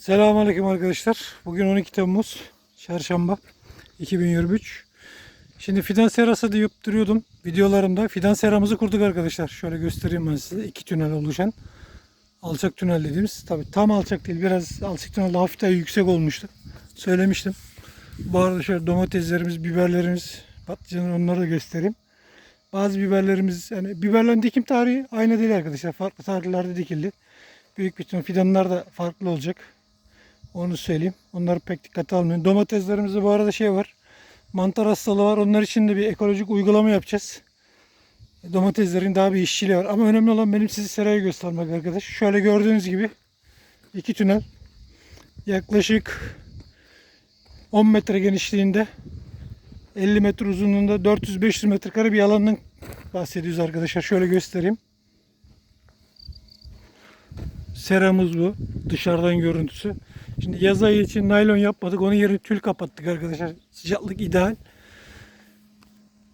Selamünaleyküm arkadaşlar. Bugün 12 Temmuz Çarşamba 2023. Şimdi fidan serası deyip duruyordum videolarımda. Fidan seramızı kurduk arkadaşlar. Şöyle göstereyim ben size. İki tünel oluşan. Alçak tünel dediğimiz. Tabi tam alçak değil. Biraz alçak tünelde hafif daha yüksek olmuştu. Söylemiştim. Bu arada şöyle domateslerimiz, biberlerimiz, patlıcanı onları da göstereyim. Bazı biberlerimiz, yani biberlerin dikim tarihi aynı değil arkadaşlar. Farklı tarihlerde dikildi. Büyük bir tüm fidanlar da farklı olacak. Onu söyleyeyim. Onları pek dikkate almayın. Domateslerimizde bu arada şey var. Mantar hastalığı var. Onlar için de bir ekolojik uygulama yapacağız. Domateslerin daha bir işçiliği var. Ama önemli olan benim size serayı göstermek arkadaş. Şöyle gördüğünüz gibi iki tünel. Yaklaşık 10 metre genişliğinde 50 metre uzunluğunda 400-500 metrekare bir alandan bahsediyoruz arkadaşlar. Şöyle göstereyim. Seramız bu. Dışarıdan görüntüsü. Şimdi yaz ayı için naylon yapmadık. Onun yerine tül kapattık arkadaşlar. Sıcaklık ideal.